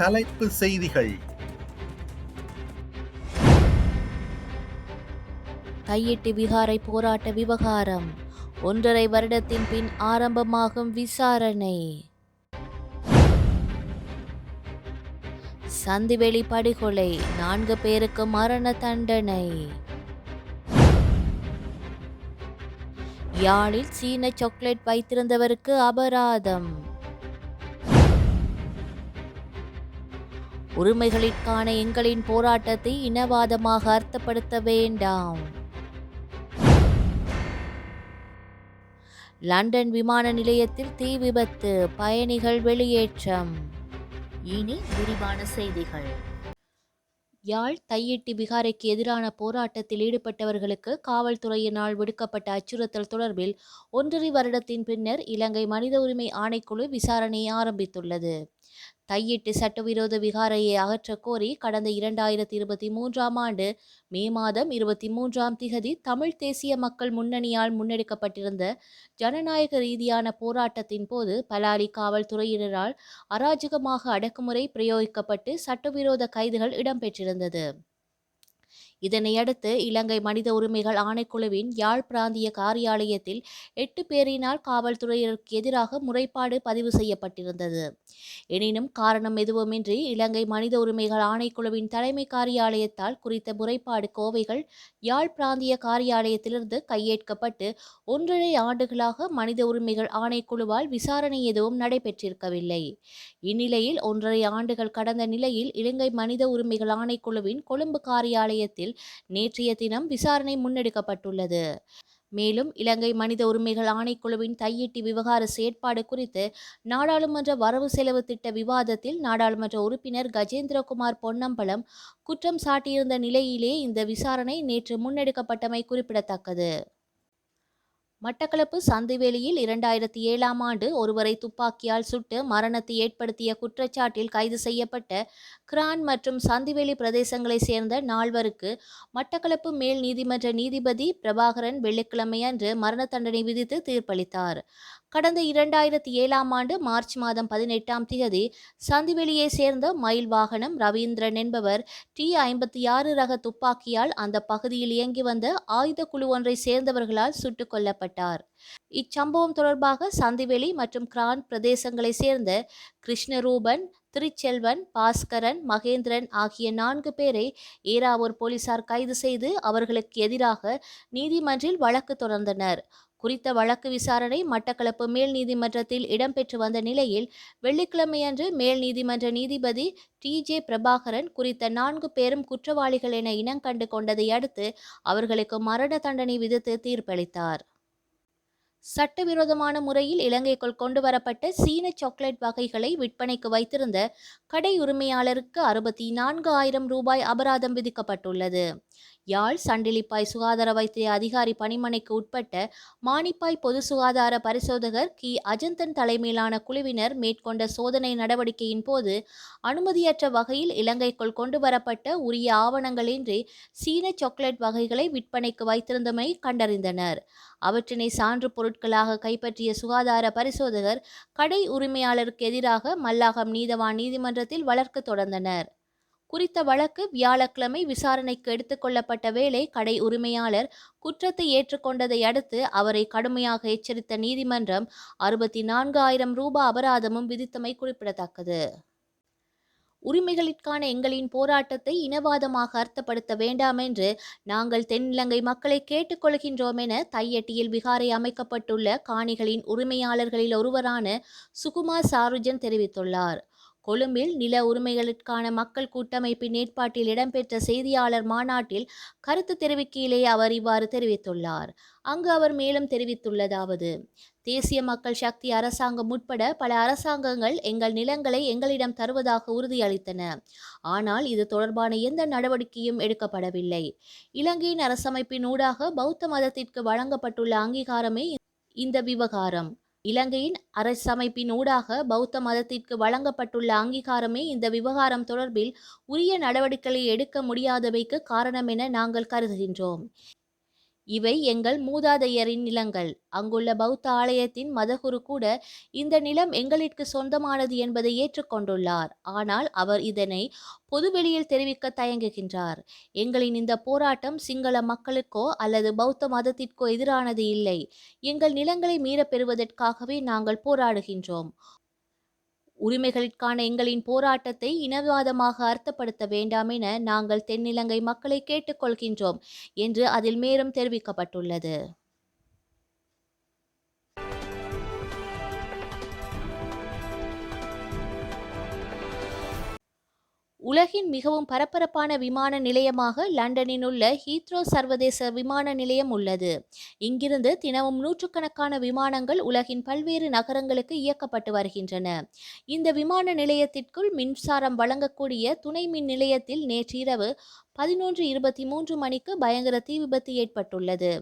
தலைப்பு செய்திகள். கையிட்டு விகாரை போராட்ட விவகாரம். ஒன்றரை வருடத்தின் பின் ஆரம்பமாகும் விசாரணை. சந்திவெளி படுகொலை நான்கு பேருக்கு மரண தண்டனை. யாழில் சீன சாக்லேட் வைத்திருந்தவருக்கு அபராதம். உரிமைகளிற்கான எங்களின் போராட்டத்தை இனவாதமாக அர்த்தப்படுத்த வேண்டாம். லண்டன் விமான நிலையத்தில் தீ விபத்து பயணிகள் வெளியேற்றம். இனி விரிவான செய்திகள். யாழ் தையிட்டி விகாரைக்கு எதிரான போராட்டத்தில் ஈடுபட்டவர்களுக்கு காவல்துறையினால் விடுக்கப்பட்ட அச்சுறுத்தல் தொடர்பில் ஒன்றரை வருடத்தின் பின்னர் இலங்கை மனித உரிமை ஆணைக்குழு விசாரணையை ஆரம்பித்துள்ளது. தையிட்டு சட்டவிரோத விகாரையை அகற்றக் கோரி கடந்த இரண்டாயிரத்தி இருபத்தி மூன்றாம் ஆண்டு மே மாதம் இருபத்தி மூன்றாம் திகதி தமிழ் தேசிய மக்கள் முன்னணியால் முன்னெடுக்கப்பட்டிருந்த ஜனநாயக ரீதியான போராட்டத்தின் போது பலாலி காவல்துறையினரால் அராஜகமாக அடக்குமுறை பிரயோகிக்கப்பட்டு சட்டவிரோத கைதுகள் இடம்பெற்றிருந்தது. இதனையடுத்து இலங்கை மனித உரிமைகள் ஆணைக்குழுவின் யாழ் பிராந்திய காரியாலயத்தில் எட்டு பேரினால் காவல்துறையினருக்கு எதிராக முறைப்பாடு பதிவு செய்யப்பட்டிருந்தது. எனினும் காரணம் எதுவுமின்றி இலங்கை மனித உரிமைகள் ஆணைக்குழுவின் தலைமை காரியாலயத்தால் குறித்த முறைப்பாடு கோவைகள் யாழ் பிராந்திய காரியாலயத்திலிருந்து கையேற்கப்பட்டு ஒன்றரை ஆண்டுகளாக மனித உரிமைகள் ஆணைக்குழுவால் விசாரணை எதுவும் நடைபெற்றிருக்கவில்லை. இந்நிலையில் ஒன்றரை ஆண்டுகள் கடந்த நிலையில் இலங்கை மனித உரிமைகள் ஆணைக்குழுவின் கொழும்பு காரியாலயத்தில் நேற்றைய தினம் விசாரணை முன்னெடுக்கப்பட்டுள்ளது. மேலும் இலங்கை மனித உரிமைகள் ஆணைக்குழுவின் தையிட்டி விவகார செயற்பாடு குறித்து நாடாளுமன்ற வரவு செலவு திட்ட விவாதத்தில் நாடாளுமன்ற உறுப்பினர் கஜேந்திரகுமார் பொன்னம்பலம் குற்றம் சாட்டியிருந்த நிலையிலே இந்த விசாரணை நேற்று முன்னெடுக்கப்பட்டமை குறிப்பிடத்தக்கது. மட்டக்களப்பு சந்திவெளியில் இரண்டாயிரத்தி ஏழாம் ஆண்டு ஒருவரை துப்பாக்கியால் சுட்டு மரணத்தை ஏற்படுத்திய குற்றச்சாட்டில் கைது செய்யப்பட்ட கிரான் மற்றும் சந்துவெளி பிரதேசங்களைச் சேர்ந்த நால்வருக்கு மட்டக்களப்பு மேல் நீதிமன்ற நீதிபதி பிரபாகரன் வெள்ளிக்கிழமையன்று மரண தண்டனை விதித்து தீர்ப்பளித்தார். கடந்த இரண்டாயிரத்தி ஏழாம் ஆண்டு மார்ச் மாதம் பதினெட்டாம் தேதி சந்திவெளியை சேர்ந்த மயில் வாகனம் ரவீந்திரன் என்பவர் டி ஐம்பத்தி ஆறு ரக துப்பாக்கியால் அந்த பகுதியில் இயங்கி வந்த ஆயுத குழு ஒன்றை சேர்ந்தவர்களால் சுட்டுக் கொல்லப்பட்டார். இச்சம்பவம் தொடர்பாக சந்திவெளி மற்றும் கிரான் பிரதேசங்களை சேர்ந்த கிருஷ்ணரூபன் திருச்செல்வன் பாஸ்கரன் மகேந்திரன் ஆகிய நான்கு பேரை ஏராவூர் போலீசார் கைது செய்து அவர்களுக்கு எதிராக நீதிமன்றில் வழக்கு தொடர்ந்தனர். குறித்த வழக்கு விசாரணை மட்டக்களப்பு மேல் நீதிமன்றத்தில் இடம்பெற்று வந்த நிலையில் வெள்ளிக்கிழமையன்று மேல் நீதிமன்ற நீதிபதி டி ஜே பிரபாகரன் குறித்த நான்கு பேரும் குற்றவாளிகள் என இனங்கண்டு கொண்டதை அடுத்து அவர்களுக்கு மரண தண்டனை விதித்து தீர்ப்பளித்தார். சட்டவிரோதமான முறையில் இலங்கைக்குள் கொண்டு வரப்பட்ட சீன சாக்லேட் வகைகளை விற்பனைக்கு வைத்திருந்த கடை உரிமையாளருக்கு அறுபத்தி நான்கு ஆயிரம் ரூபாய் அபராதம் விதிக்கப்பட்டுள்ளது. யாழ் சண்டிலிப்பாய் சுகாதார வைத்திய அதிகாரி பணிமனைக்கு உட்பட்ட மானிப்பாய் பொது சுகாதார பரிசோதகர் கி. அஜந்தன் தலைமையிலான குழுவினர் மேற்கொண்ட சோதனை நடவடிக்கையின் போது அனுமதியற்ற வகையில் இலங்கைக்குள் கொண்டு வரப்பட்ட உரிய ஆவணங்களின்றி சீன சாக்லேட் வகைகளை விற்பனைக்கு வைத்திருந்தமை கண்டறிந்தனர். அவற்றினை சான்று பொருட்களாக கைப்பற்றிய சுகாதார பரிசோதகர் கடை உரிமையாளருக்கு எதிராக மல்லாகம் நீதவான் நீதிமன்றத்தில் வழக்கு தொடர்ந்தனர். குறித்த வழக்கு வியாழக்கிழமை விசாரணைக்கு எடுத்துக்கொள்ளப்பட்ட வேளை கடை உரிமையாளர் குற்றத்தை ஏற்றுக்கொண்டதை அடுத்து அவரை கடுமையாக எச்சரித்த நீதிமன்றம் அறுபத்தி நான்கு ஆயிரம் ரூபாய் அபராதமும் விதித்தமை குறிப்பிடத்தக்கது. உரிமைகளிற்கான எங்களின் போராட்டத்தை இனவாதமாக அர்த்தப்படுத்த வேண்டாம் என்று நாங்கள் தென்னிலங்கை மக்களை கேட்டுக்கொள்கின்றோம் என தையட்டியில் விகாரை அமைக்கப்பட்டுள்ள காணிகளின் உரிமையாளர்களில் ஒருவரான சுகுமார் சாருஜன் தெரிவித்துள்ளார். கொழும்பில் நில உரிமைகளுக்கான மக்கள் கூட்டமைப்பின் ஏற்பாட்டில் இடம்பெற்ற செய்தியாளர் மாநாட்டில் கருத்து தெரிவிக்கையிலே அவர் இவ்வாறு தெரிவித்துள்ளார். அங்கு அவர் மேலும் தெரிவித்துள்ளதாவது தேசிய மக்கள் சக்தி அரசாங்கம் உட்பட பல அரசாங்கங்கள் எங்கள் நிலங்களை எங்களிடம் தருவதாக உறுதியளித்தன. ஆனால் இது தொடர்பான எந்த நடவடிக்கையும் எடுக்கப்படவில்லை. இலங்கையின் அரசமைப்பின் ஊடாக பௌத்த மதத்திற்கு வழங்கப்பட்டுள்ள அங்கீகாரமே இந்த விவகாரம். இலங்கையின் அரசமைப்பின் ஊடாக பௌத்த மதத்திற்கு வழங்கப்பட்டுள்ள அங்கீகாரமே இந்த விவகாரம் தொடர்பில் உரிய நடவடிக்கைகளை எடுக்க முடியாதவைக்கு காரணம் என நாங்கள் கருதுகின்றோம். இவை எங்கள் மூதாதையரின் நிலங்கள். அங்குள்ள பௌத்த ஆலயத்தின் மதகுரு கூட இந்த நிலம் எங்களிற்கு சொந்தமானது என்பதை ஏற்றுக்கொண்டுள்ளார். ஆனால் அவர் இதனை பொதுவெளியில் தெரிவிக்க தயங்குகின்றார். எங்களின் இந்த போராட்டம் சிங்கள மக்களுக்கோ அல்லது பௌத்த மதத்திற்கோ எதிரானது இல்லை. எங்கள் நிலங்களை மீறப்பெறுவதற்காகவே நாங்கள் போராடுகின்றோம். உரிமைகளுக்கான எங்களின் போராட்டத்தை இனவாதமாக அர்த்தப்படுத்த வேண்டாம் என நாங்கள் தென்னிலங்கை மக்களை கேட்டுக்கொள்கின்றோம் என்று அதில் மேலும் தெரிவிக்கப்பட்டுள்ளது. உலகின் மிகவும் பரபரப்பான விமான நிலையமாக லண்டனில் உள்ள ஹீத்ரோ சர்வதேச விமான நிலையம் உள்ளது. இங்கிருந்து தினமும் நூற்றுக்கணக்கான விமானங்கள் உலகின் பல்வேறு நகரங்களுக்கு இயக்கப்பட்டு வருகின்றன. இந்த விமான நிலையத்திற்குள் மின்சாரம் வழங்கக்கூடிய துணை மின் நிலையத்தில் நேற்றிரவு பதினொன்று இருபத்தி மூன்று மணிக்கு பயங்கர தீ விபத்து ஏற்பட்டுள்ளது.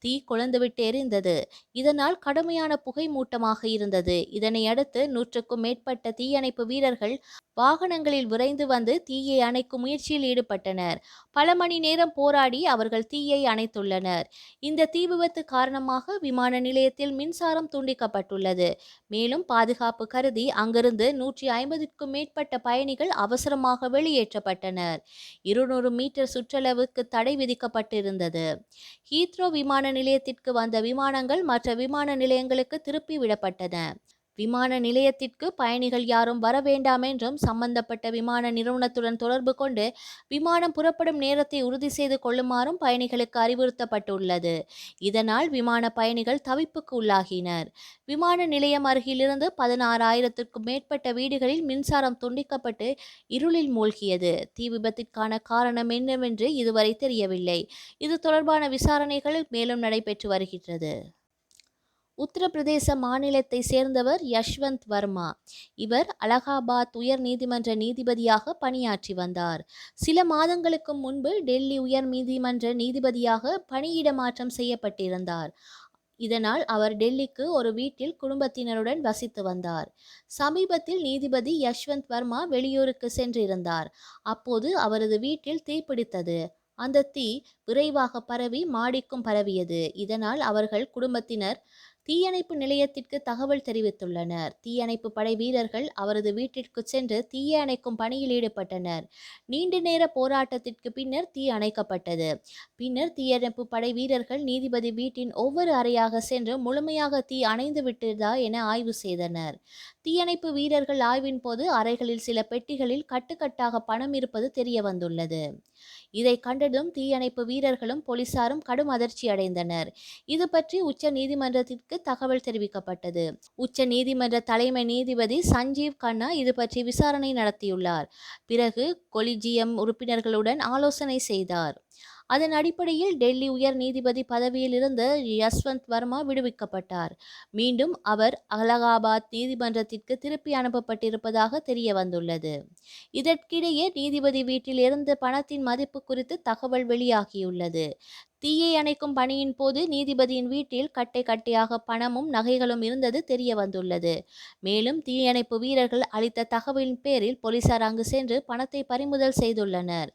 தீ கொழுந்துவிட்டு எரிந்தது. இதனால் கடுமையான புகை மூட்டமாக இருந்தது. இதனை அடுத்து நூற்றுக்கும் மேற்பட்ட தீயணைப்பு வீரர்கள் வாகனங்களில் விரைந்து வந்து தீயை அணைக்கும் முயற்சியில் ஈடுபட்டனர். பல மணி நேரம் போராடி அவர்கள் தீயை அணைத்துள்ளனர். இந்த தீ விபத்து காரணமாக விமான நிலையத்தில் மின்சாரம் துண்டிக்கப்பட்டுள்ளது. மேலும் பாதுகாப்பு கருதி அங்கிருந்து நூற்றி ஐம்பதுக்கும் மேற்பட்ட பயணிகள் அவசரமாக வெளியேற்றப்பட்டனர். இருநூறு மீட்டர் சுற்றளவுக்கு தடை விதிக்கப்பட்டிருந்தது. ஹீத்ரோ விமான நிலையத்திற்கு வந்த விமானங்கள் மற்ற விமான நிலையங்களுக்கு திருப்பி விடப்பட்டன. விமான நிலையத்திற்கு பயணிகள் யாரும் வர வேண்டாம் என்றும் சம்பந்தப்பட்ட விமான நிறுவனத்துடன் தொடர்பு கொண்டு விமானம் புறப்படும் நேரத்தை உறுதி செய்து கொள்ளுமாறும் பயணிகளுக்கு அறிவுறுத்தப்பட்டுள்ளது. இதனால் விமான பயணிகள் தவிப்புக்கு உள்ளாகினர். விமான நிலையம் அருகிலிருந்து பதினாறாயிரத்திற்கும் மேற்பட்ட வீடுகளில் மின்சாரம் துண்டிக்கப்பட்டு இருளில் மூழ்கியது. தீ விபத்திற்கான காரணம் என்னவென்று இதுவரை தெரியவில்லை. இது தொடர்பான விசாரணைகள் மேலும் நடைபெற்று வருகின்றது. உத்தரப்பிரதேச மாநிலத்தை சேர்ந்தவர் யஷ்வந்த் வர்மா. இவர் அலகாபாத் உயர் நீதிமன்ற நீதிபதியாக பணியாற்றி வந்தார். சில மாதங்களுக்கு முன்பு டெல்லி உயர் நீதிமன்ற நீதிபதியாக பணியிட மாற்றம் செய்யப்பட்டிருந்தார். இதனால் அவர் டெல்லிக்கு ஒரு வீட்டில் குடும்பத்தினருடன் வசித்து வந்தார். சமீபத்தில் நீதிபதி யஷ்வந்த் வர்மா வெளியூருக்கு சென்றிருந்தார். அப்போது அவரது வீட்டில் தீப்பிடித்தது அந்த தீ விரைவாக பரவி மாடிக்கும் பரவியது. இதனால் அவர்கள் குடும்பத்தினர் தீயணைப்பு நிலையத்திற்கு தகவல் தெரிவித்துள்ளனர். தீயணைப்பு படை வீரர்கள் அவரது வீட்டிற்கு சென்று தீயை அணைக்கும் பணியில் ஈடுபட்டனர். நீண்ட நேர போராட்டத்திற்கு பின்னர் தீ அணைக்கப்பட்டது. பின்னர் தீயணைப்பு படை வீரர்கள் நீதிபதி வீட்டின் ஒவ்வொரு அறையாக சென்று முழுமையாக தீ அணைந்து விட்டதா என ஆய்வு செய்தனர். தீயணைப்பு வீரர்கள் ஆய்வின் போது அறைகளில் சில பெட்டிகளில் கட்டுக்கட்டாக பணம் இருப்பது தெரிய வந்துள்ளது இதை கண்டதும் தீயணைப்பு வீரர்களும் போலீசாரும் கடும் அதிர்ச்சி அடைந்தனர். இது பற்றி உச்ச நீதிமன்றத்திற்கு தகவல் தெரிவிக்கப்பட்டது. உச்ச நீதிமன்ற தலைமை நீதிபதி சஞ்சீவ் கண்ணா இது பற்றி விசாரணை நடத்தியுள்ளார். பிறகு கொலிஜியம் உறுப்பினர்களுடன் ஆலோசனை செய்தார். அதன் அடிப்படையில் டெல்லி உயர் நீதிபதி பதவியிலிருந்து யஸ்வந்த் வர்மா விடுவிக்கப்பட்டார். மீண்டும் அவர் அலகாபாத் நீதிமன்றத்திற்கு திருப்பி அனுப்பப்பட்டிருப்பதாக தெரிய வந்துள்ளது இதற்கிடையே நீதிபதி வீட்டில் இருந்த பணத்தின் மதிப்பு குறித்து தகவல் வெளியாகியுள்ளது. தீயை அணைக்கும் பணியின் போது நீதிபதியின் வீட்டில் கட்டை கட்டையாக பணமும் நகைகளும் இருந்தது தெரிய வந்துள்ளது மேலும் தீயணைப்பு வீரர்கள் அளித்த தகவலின் பேரில் போலீசார் அங்கு சென்று பணத்தை பறிமுதல் செய்துள்ளனர்.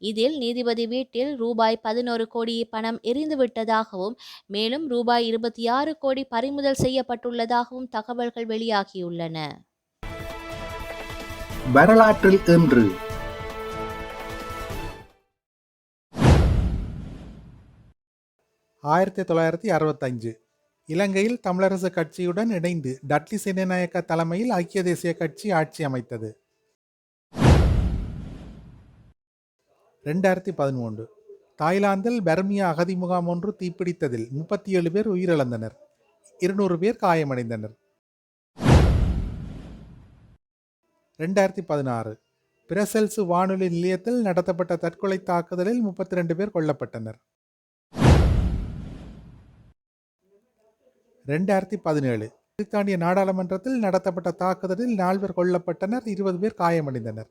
இதில் நீதிபதி வீட்டில் ரூபாய் பதினோரு கோடி பணம் எரிந்துவிட்டதாகவும் மேலும் ரூபாய் இருபத்தி ஆறு கோடி பறிமுதல் செய்யப்பட்டுள்ளதாகவும் தகவல்கள் வெளியாகியுள்ளன. வரலாற்றில் இன்று. ஆயிரத்தி தொள்ளாயிரத்தி அறுபத்தஞ்சு இலங்கையில் தமிழரசு கட்சியுடன் இணைந்து டட்லி சேனநாயக்க தலைமையில் ஐக்கிய தேசிய கட்சி ஆட்சி அமைத்தது. ரெண்டாயிரத்தி பதிமூன்று. தாய்லாந்தில் பர்மியா அகதி முகாம் ஒன்று தீப்பிடித்ததில் முப்பத்தி ஏழு பேர் உயிரிழந்தனர். இருநூறு பேர் காயமடைந்தனர். ரெண்டாயிரத்தி பதினாறு. பிரசெல்சு வானொலி நிலையத்தில் நடத்தப்பட்ட தற்கொலை தாக்குதலில் முப்பத்தி ரெண்டு பேர் கொல்லப்பட்டனர். ரெண்டாயிரத்தி பதினேழு. பிரித்தானிய நாடாளுமன்றத்தில் நடத்தப்பட்ட தாக்குதலில் நால்வர் கொல்லப்பட்டனர் இருபது பேர் காயமடைந்தனர்.